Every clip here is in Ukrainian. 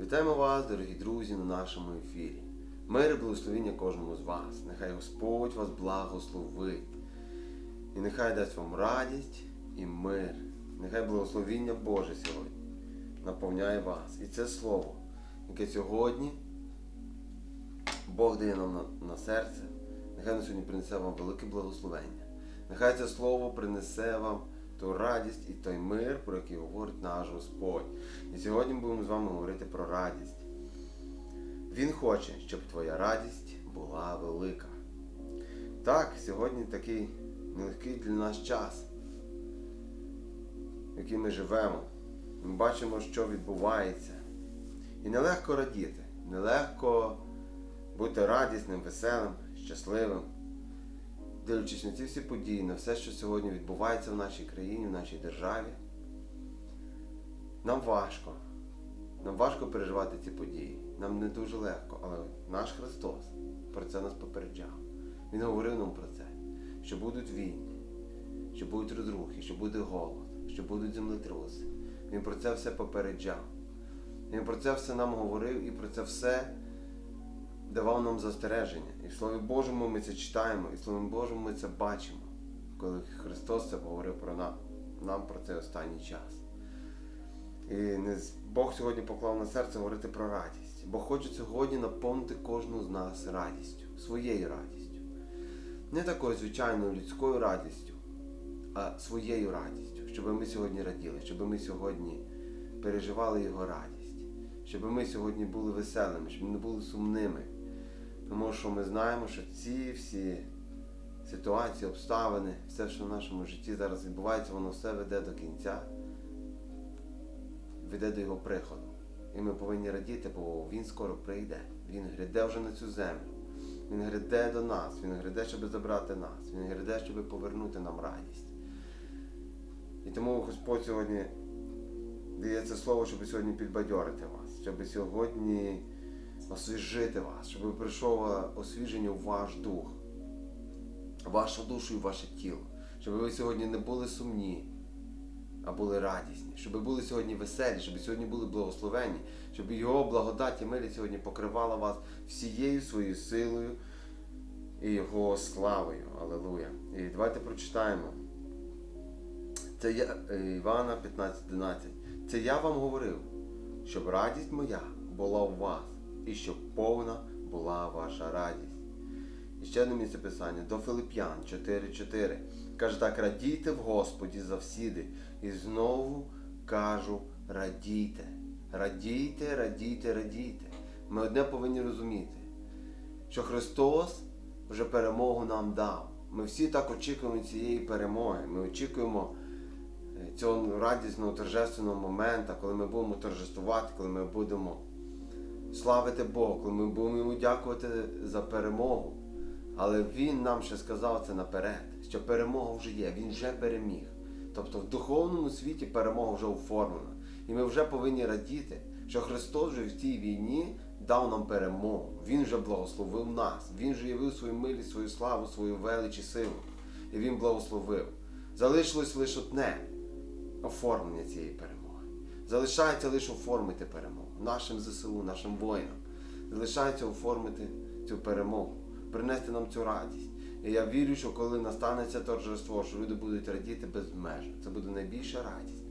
Вітаємо вас, дорогі друзі, на нашому ефірі. Мир і благословіння кожному з вас. Нехай Господь вас благословить. І нехай дасть вам радість і мир. Нехай благословіння Боже сьогодні наповняє вас. І це слово, яке сьогодні Бог дає нам на, на серце. Нехай на сьогодні принесе вам велике благословення. Нехай це слово принесе вам ту радість і той мир, про який говорить наш Господь. І сьогодні ми будемо з вами говорити про радість. Він хоче, щоб твоя радість була велика. Так, сьогодні такий нелегкий для нас час, в який ми живемо. Ми бачимо, що відбувається. І нелегко радіти, нелегко бути радісним, веселим, щасливим, дивлячись на ці всі події, на все, що сьогодні відбувається в нашій країні, в нашій державі. Нам важко. Нам важко переживати ці події. Нам не дуже легко, але наш Христос про це нас попереджав. Він говорив нам про це, що будуть війни, що будуть розрухи, що буде голод, що будуть землетруси. Він про це все попереджав. Він про це все нам говорив і про це все давав нам застереження. І в Слові Божому ми це читаємо, і в Слові Божому ми це бачимо, коли Христос це говорив про нам, нам про цей останній час. І Бог сьогодні поклав на серце говорити про радість. Бог хоче сьогодні наповнити кожну з нас радістю, своєю радістю. Не такою звичайною людською радістю, а своєю радістю, щоб ми сьогодні раділи, щоб ми сьогодні переживали Його радість, щоб ми сьогодні були веселими, щоб ми не були сумними. Тому що ми знаємо, що ці всі ситуації, обставини, все, що в нашому житті зараз відбувається, воно все веде до кінця веде до його приходу. І ми повинні радіти, бо він скоро прийде. Він гряде вже на цю землю. Він гряде до нас, він гряде, щоб забрати нас, він гряде, щоб повернути нам радість. І тому Господь сьогодні дає це слово, щоб сьогодні підбадьорити вас, щоб сьогодні освіжити вас, щоб прийшло освіження у ваш дух, вашу душу і ваше тіло, щоб ви сьогодні не були сумні, а були радісні, щоб ви були сьогодні веселі, щоб сьогодні були благословенні, щоб його благодать і милість сьогодні покривала вас всією своєю силою і його славою. Алелуя. І давайте прочитаємо. Це я, е, Івана 15.11. Це я вам говорив, щоб радість моя була у вас, і щоб повна була ваша радість. І ще одне місце писання до Филип'ян 4.4. Каже так, радійте в Господі завсіди. І знову кажу, радійте. Радійте, радійте, радійте. Ми одне повинні розуміти, що Христос вже перемогу нам дав. Ми всі так очікуємо цієї перемоги. Ми очікуємо е, цього радісного торжественного моменту, коли ми будемо торжествувати, коли ми будемо славити Бога, коли ми будемо йому дякувати за перемогу. Але Він нам ще сказав це наперед, що перемога вже є, Він вже переміг. Тобто в духовному світі перемога вже оформлена. І ми вже повинні радіти, що Христос вже в цій війні дав нам перемогу. Він вже благословив нас. Він вже явив свою милість, свою славу, свою велич і силу. І Він благословив. Залишилось лише одне оформлення цієї перемоги. Залишається лише оформити перемогу нашим ЗСУ, нашим воїнам. Залишається оформити цю перемогу, принести нам цю радість. І я вірю, що коли настане це торжество, що люди будуть радіти безмежно. Це буде найбільша радість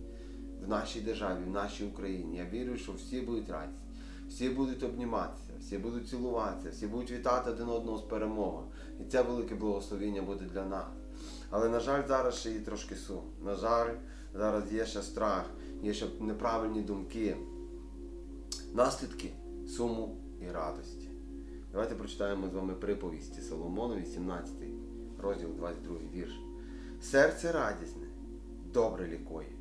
в нашій державі, в нашій Україні. Я вірю, що всі будуть радісні, всі будуть обніматися, всі будуть цілуватися, всі будуть вітати один одного з перемогою. І це велике благословіння буде для нас. Але, на жаль, зараз ще є трошки сум. На жаль, зараз є ще страх, є ще неправильні думки, наслідки суму і радості. Давайте прочитаємо з вами приповісті Соломонові, 17 розділ 22 вірш. Серце радісне, добре лікує,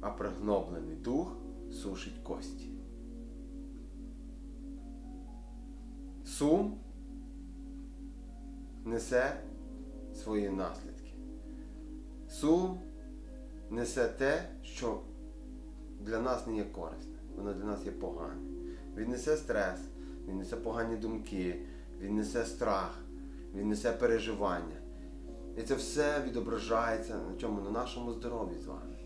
а пригноблений дух сушить кості. Сум несе свої наслідки. Сум несе те, що для нас не є корисне, воно для нас є погане. Він несе стрес, він несе погані думки, він несе страх, він несе переживання. І це все відображається на чому? На нашому здоров'ї з вами.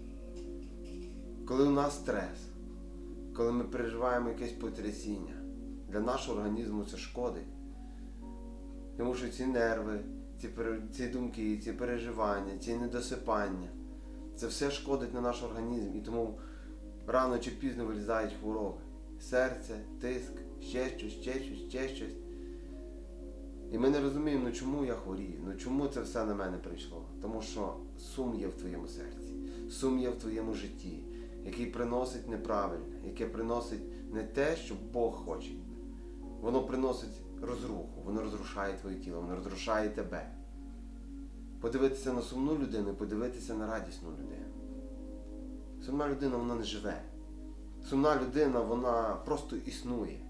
Коли у нас стрес, коли ми переживаємо якесь потрясіння, для нашого організму це шкодить. Тому що ці нерви, ці, ці думки, ці переживання, ці недосипання, це все шкодить на наш організм. І тому рано чи пізно вилізають хвороби. Серце, тиск, ще щось, ще щось, ще щось. І ми не розуміємо, ну чому я хворію, ну чому це все на мене прийшло. Тому що сум є в твоєму серці, сум є в твоєму житті, який приносить неправильне, яке приносить не те, що Бог хоче. Воно приносить розруху, воно розрушає твоє тіло, воно розрушає тебе. Подивитися на сумну людину подивитися на радісну людину. Сумна людина вона не живе. Сумна людина вона просто існує.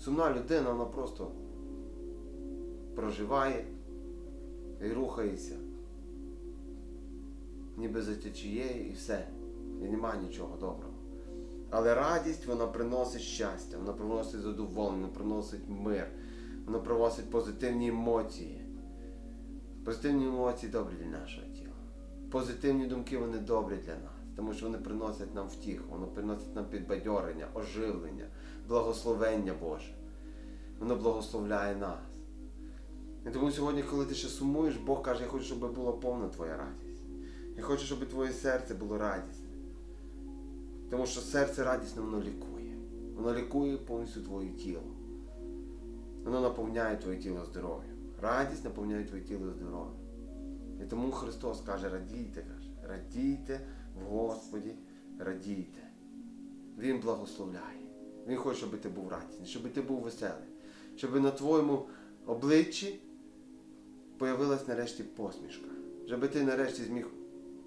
Сумна людина вона просто проживає і рухається. Ніби за течією і все. І нема нічого доброго. Але радість вона приносить щастя, вона приносить задоволення, вона приносить мир, вона приносить позитивні емоції. Позитивні емоції добрі для нашого тіла. Позитивні думки вони добрі для нас, тому що вони приносять нам втіху, вони приносять нам підбадьорення, оживлення, благословення Боже. Воно благословляє нас. І тому сьогодні, коли ти ще сумуєш, Бог каже, я хочу, щоб була повна твоя радість. Я хочу, щоб твоє серце було радісне. Тому що серце радісне, воно лікує. Воно лікує повністю твоє тіло. Воно наповняє твоє тіло здоров'ям. Радість наповняє твоє тіло здоров'ям. І тому Христос каже, радійте, каже, радійте в Господі, радійте. Він благословляє. Він хоче, щоб ти був радісний, щоб ти був веселий, щоб на твоєму обличчі появилась нарешті посмішка. Щоб ти нарешті зміг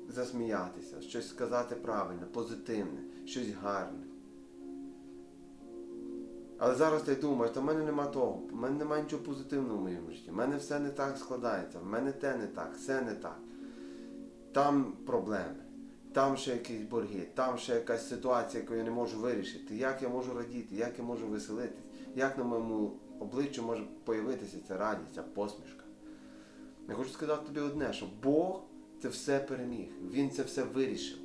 засміятися, щось сказати правильне, позитивне, щось гарне. Але зараз ти думаєш, та в мене нема того, в мене немає нічого позитивного в моєму житті. В мене все не так складається, в мене те не так, все не так. Там проблеми, там ще якісь борги, там ще якась ситуація, яку я не можу вирішити. Як я можу радіти, як я можу веселитись, як на моєму обличчі може появитися ця радість, ця посмішка. Я хочу сказати тобі одне, що Бог це все переміг, Він це все вирішив.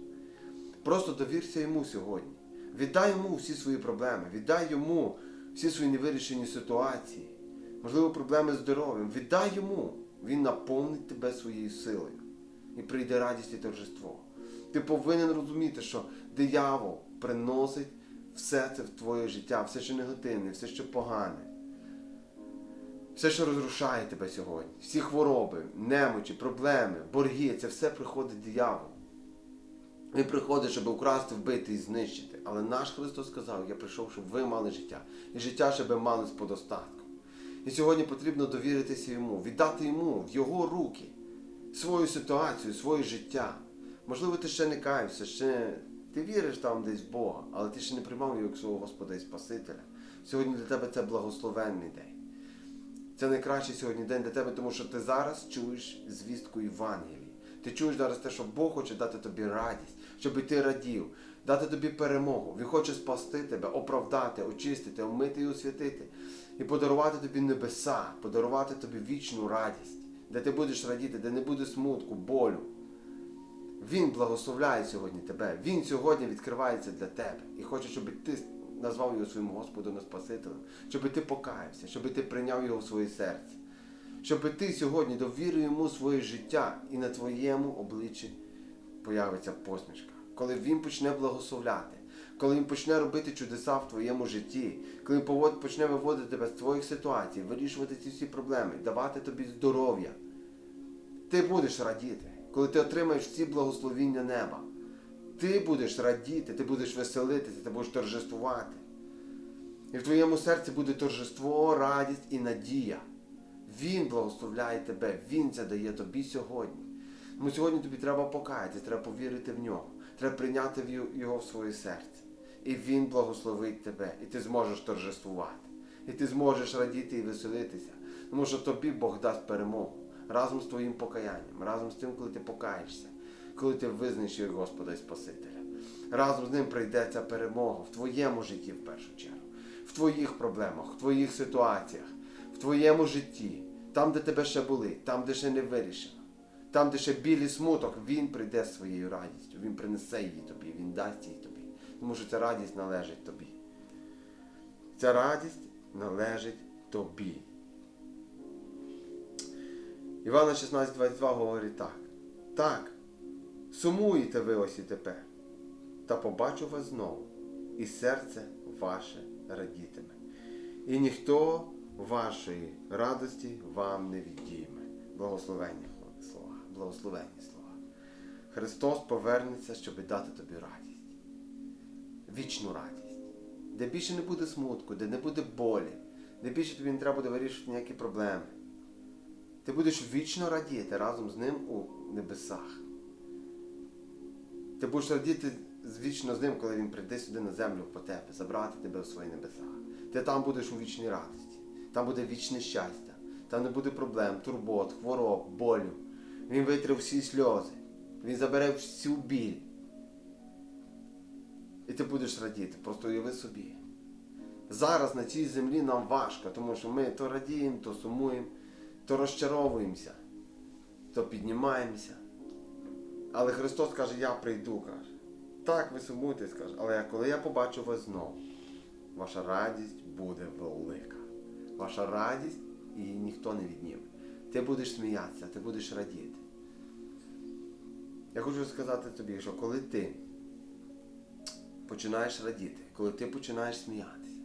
Просто довірся йому сьогодні. Віддай йому всі свої проблеми, віддай йому всі свої невирішені ситуації, можливо, проблеми з здоров'ям. Віддай йому. Він наповнить тебе своєю силою. І прийде радість і торжество. Ти повинен розуміти, що диявол приносить все це в твоє життя, все, що негативне, все, що погане. Все, що розрушає тебе сьогодні, всі хвороби, немочі, проблеми, борги, це все приходить диявол. Він приходить, щоб украсти, вбити і знищити. Але наш Христос сказав, я прийшов, щоб ви мали життя. І життя, щоб мали з подостатком. І сьогодні потрібно довіритися йому, віддати йому в його руки свою ситуацію, своє життя. Можливо, ти ще не каєшся, ще ти віриш там десь в Бога, але ти ще не приймав його як свого Господа і Спасителя. Сьогодні для тебе це благословенний день. Це найкращий сьогодні день для тебе, тому що ти зараз чуєш звістку Євангелії. Ти чуєш зараз те, що Бог хоче дати тобі радість, щоб ти радів, дати тобі перемогу. Він хоче спасти тебе, оправдати, очистити, омити і освятити. І подарувати тобі небеса, подарувати тобі вічну радість, де ти будеш радіти, де не буде смутку, болю. Він благословляє сьогодні тебе. Він сьогодні відкривається для тебе і хоче, щоб ти назвав його своїм Господом і Спасителем, щоб ти покаявся, щоб ти прийняв його в своє серце, щоб ти сьогодні довірив йому своє життя і на твоєму обличчі появиться посмішка. Коли він почне благословляти, коли він почне робити чудеса в твоєму житті, коли він почне виводити тебе з твоїх ситуацій, вирішувати ці всі проблеми, давати тобі здоров'я, ти будеш радіти, коли ти отримаєш всі благословіння неба. Ти будеш радіти, ти будеш веселитися, ти будеш торжествувати. І в твоєму серці буде торжество, радість і надія. Він благословляє тебе, Він це дає тобі сьогодні. Тому сьогодні тобі треба покаятися, треба повірити в нього, треба прийняти його в своє серце. І він благословить тебе, і ти зможеш торжествувати. І ти зможеш радіти і веселитися. Тому що тобі Бог дасть перемогу разом з твоїм покаянням, разом з тим, коли ти покаєшся, коли ти визнаєш його Господа і Спасителя. Разом з ним прийде ця перемога в твоєму житті в першу чергу, в твоїх проблемах, в твоїх ситуаціях, в твоєму житті, там, де тебе ще були, там, де ще не вирішено. Там, де ще білий смуток, він прийде своєю радістю, він принесе її тобі, він дасть її тобі. Тому що ця радість належить тобі. Ця радість належить тобі. Івана 16,22 говорить так. Так, сумуєте ви ось і тепер, та побачу вас знову, і серце ваше радітиме. І ніхто вашої радості вам не віддійме. Благословення слова, благословенні слова. Христос повернеться, щоб дати тобі радість. Вічну радість. Де більше не буде смутку, де не буде болі, де більше тобі не треба буде вирішувати ніякі проблеми. Ти будеш вічно радіти разом з ним у небесах. Ти будеш радіти вічно з ним, коли він прийде сюди на землю по тебе, забрати тебе в свої небеса. Ти там будеш у вічній радості. Там буде вічне щастя. Там не буде проблем, турбот, хвороб, болю. Він витре всі сльози. Він забере всю біль. І ти будеш радіти. Просто уяви собі. Зараз на цій землі нам важко, тому що ми то радіємо, то сумуємо, то розчаровуємося, то піднімаємося. Але Христос каже, я прийду, каже. Так, ви сумуєтесь, каже, але коли я побачу вас знову, ваша радість буде велика. Ваша радість її ніхто не відніме. Ти будеш сміятися, ти будеш радіти. Я хочу сказати тобі, що коли ти починаєш радіти, коли ти починаєш сміятися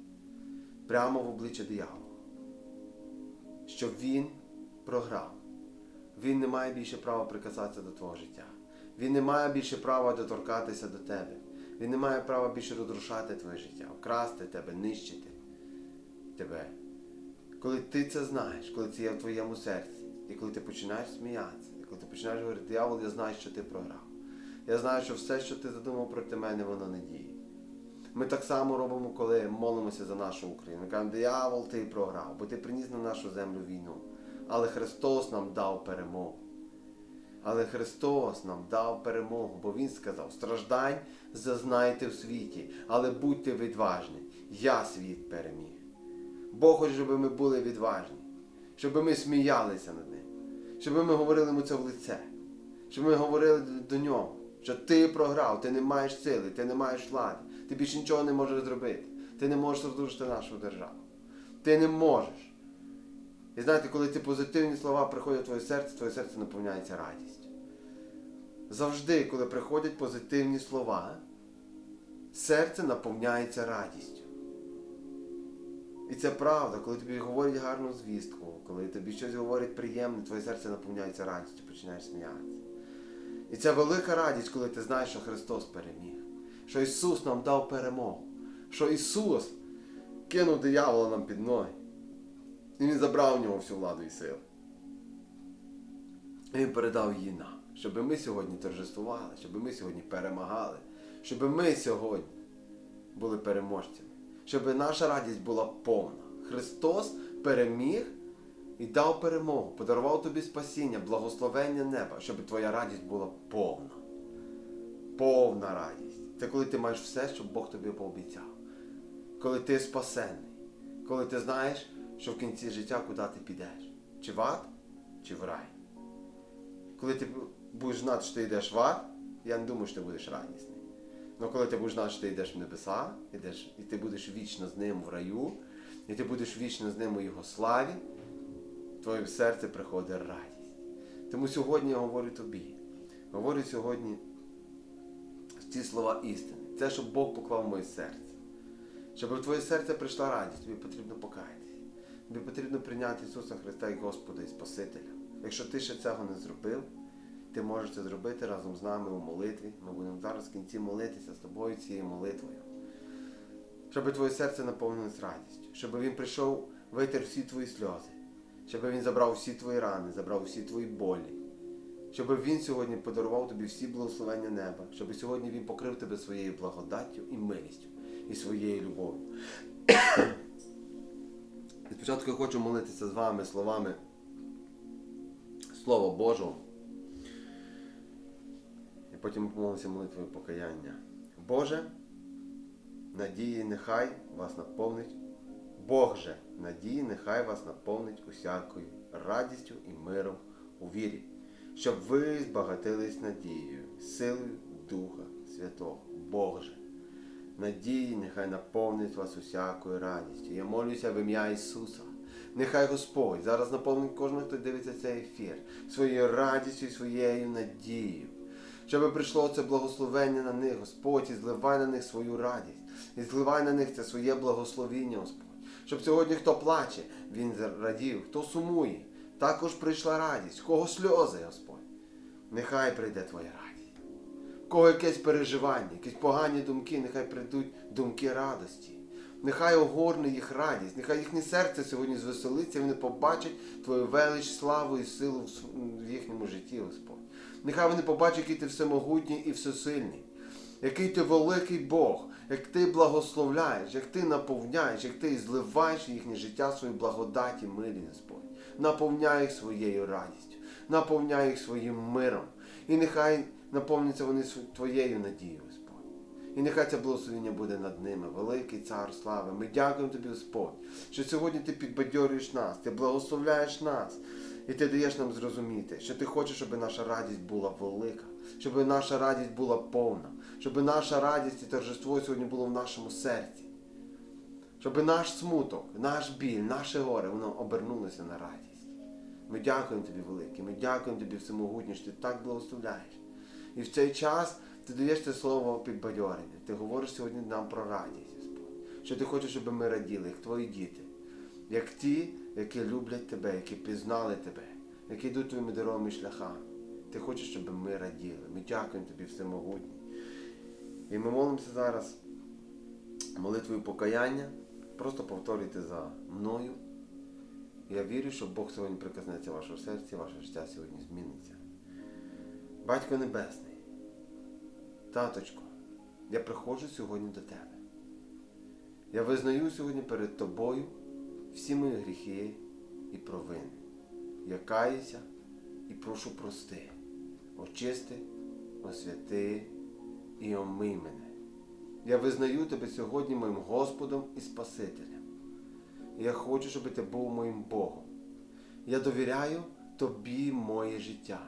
прямо в обличчя диявола, що він програв, він не має більше права прикасатися до твого життя. Він не має більше права доторкатися до тебе. Він не має права більше розрушати твоє життя, вкрасти тебе, нищити тебе. Коли ти це знаєш, коли це є в твоєму серці, і коли ти починаєш сміятися, і коли ти починаєш говорити, диявол, я знаю, що ти програв. Я знаю, що все, що ти задумав проти мене, воно не діє. Ми так само робимо, коли молимося за нашу Україну. Ми кажемо, диявол, ти програв, бо ти приніс на нашу землю війну. Але Христос нам дав перемогу. Але Христос нам дав перемогу, бо Він сказав, страждань зазнайте в світі, але будьте відважні. Я світ переміг. Бог хоче, щоб ми були відважні, щоб ми сміялися над ним, щоб ми говорили йому це в лице, щоб ми говорили до нього, що ти програв, ти не маєш сили, ти не маєш влади, ти більше нічого не можеш зробити, ти не можеш розрушити нашу державу. Ти не можеш. І знаєте, коли ці позитивні слова приходять в твоє серце, твоє серце наповняється радістю. Завжди, коли приходять позитивні слова, серце наповняється радістю. І це правда, коли тобі говорять гарну звістку, коли тобі щось говорять приємне, твоє серце наповняється радістю, починаєш сміятися. І це велика радість, коли ти знаєш, що Христос переміг, що Ісус нам дав перемогу, що Ісус кинув диявола нам під ноги. І Він забрав у нього всю владу і силу. І Він передав її нам, щоб ми сьогодні торжествували, щоб ми сьогодні перемагали, щоб ми сьогодні були переможцями, щоб наша радість була повна. Христос переміг і дав перемогу, подарував тобі спасіння, благословення неба, щоб твоя радість була повна. Повна радість. Це коли ти маєш все, що Бог тобі пообіцяв. Коли ти спасенний, коли ти знаєш, що в кінці життя куди ти підеш. Чи в ад, чи в рай. Коли ти будеш знати, що ти йдеш в ад, я не думаю, що ти будеш радісний. Але коли ти будеш знати, що ти йдеш в небеса, йдеш, і ти будеш вічно з ним в раю, і ти будеш вічно з ним у його славі, твоє серце приходить радість. Тому сьогодні я говорю тобі, говорю сьогодні ці слова істини. Це, щоб Бог поклав в моє серце. Щоб в твоє серце прийшла радість, тобі потрібно покаятися. Тобі потрібно прийняти Ісуса Христа як Господа і Спасителя. Якщо ти ще цього не зробив, ти можеш це зробити разом з нами у молитві. Ми будемо зараз в кінці молитися з тобою цією молитвою. Щоб твоє серце наповнилось радістю, щоб він прийшов, витер всі твої сльози, щоб він забрав всі твої рани, забрав всі твої болі. Щоб він сьогодні подарував тобі всі благословення неба, щоб сьогодні він покрив тебе своєю благодаттю і милістю і своєю любов'ю. І спочатку я хочу молитися з вами словами Слова Божого. І потім ми помолимося молитвою покаяння. Боже, надії нехай вас наповнить. Бог же, надії нехай вас наповнить усякою радістю і миром у вірі, щоб ви збагатились надією, силою Духа Святого. Бог же, надії, нехай наповнить вас усякою радістю. Я молюся в ім'я Ісуса. Нехай Господь зараз наповнить кожного, хто дивиться цей ефір, своєю радістю і своєю надією. Щоб прийшло це благословення на них, Господь, і зливай на них свою радість, і зливай на них це своє благословіння, Господь. Щоб сьогодні хто плаче, він радів, хто сумує, також прийшла радість, кого сльози, Господь. Нехай прийде Твоя радість. Кого якесь переживання, якісь погані думки, нехай прийдуть думки радості. Нехай огорне їх радість, нехай їхнє серце сьогодні звеселиться, і вони побачать Твою велич, славу і силу в їхньому житті, Господь. Нехай вони побачать, який ти всемогутній і всесильний, який ти великий Бог, як ти благословляєш, як ти наповняєш, як ти зливаєш їхнє життя свою благодаті, милі, Господь. Наповняй їх своєю радістю, наповняй їх своїм миром. І нехай наповняться вони твоєю надією, Господь. І нехай це благословення буде над ними, великий цар слави. Ми дякуємо тобі, Господь, що сьогодні ти підбадьорюєш нас, ти благословляєш нас, і ти даєш нам зрозуміти, що ти хочеш, щоб наша радість була велика, щоб наша радість була повна, щоб наша радість і торжество сьогодні було в нашому серці. Щоб наш смуток, наш біль, наше горе, воно обернулося на радість. Ми дякуємо тобі, великий, ми дякуємо тобі всемогутній, що ти так благословляєш. І в цей час ти даєш це слово підбадьорення. Ти говориш сьогодні нам про радість, Господь. Що ти хочеш, щоб ми раділи, як твої діти, як ті, які люблять тебе, які пізнали тебе, які йдуть твоїми дорогами шляхами. Ти хочеш, щоб ми раділи. Ми дякуємо тобі, всемогутній. І ми молимося зараз молитвою покаяння. Просто повторюйте за мною. Я вірю, що Бог сьогодні прикоснеться вашого серця, ваше життя сьогодні зміниться. Батько Небесний, таточко, я приходжу сьогодні до тебе. Я визнаю сьогодні перед тобою всі мої гріхи і провини. Я каюся і прошу прости, очисти, освяти і омий мене. Я визнаю тебе сьогодні моїм Господом і Спасителем. Я хочу, щоб ти був моїм Богом. Я довіряю тобі моє життя.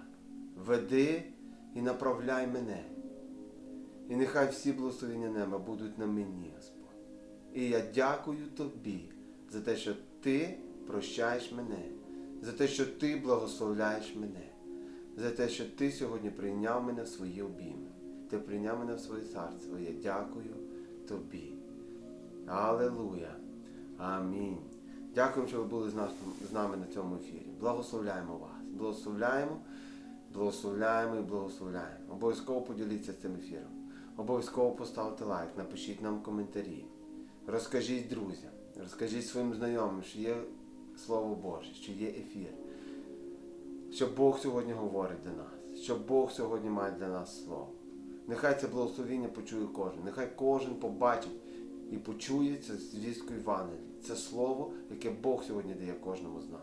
Веди і направляй мене. І нехай всі благословення неба будуть на мені, Господь. І я дякую тобі за те, що ти прощаєш мене, за те, що ти благословляєш мене, за те, що ти сьогодні прийняв мене в свої обійми. Ти прийняв мене в своє царство. Я дякую тобі. Алелуя. Амінь. Дякуємо, що ви були з нами на цьому ефірі. Благословляємо вас. Благословляємо, благословляємо і благословляємо. Обов'язково поділіться цим ефіром. Обов'язково поставте лайк, напишіть нам коментарі. Розкажіть друзям, розкажіть своїм знайомим, що є Слово Боже, що є ефір. Що Бог сьогодні говорить до нас, що Бог сьогодні має для нас слово. Нехай це благословіння почує кожен. Нехай кожен побачить і почує це звістку Євангелії. Це слово, яке Бог сьогодні дає кожному з нас.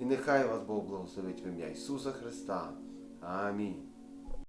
І нехай вас Бог благословить в ім'я Ісуса Христа. Амінь.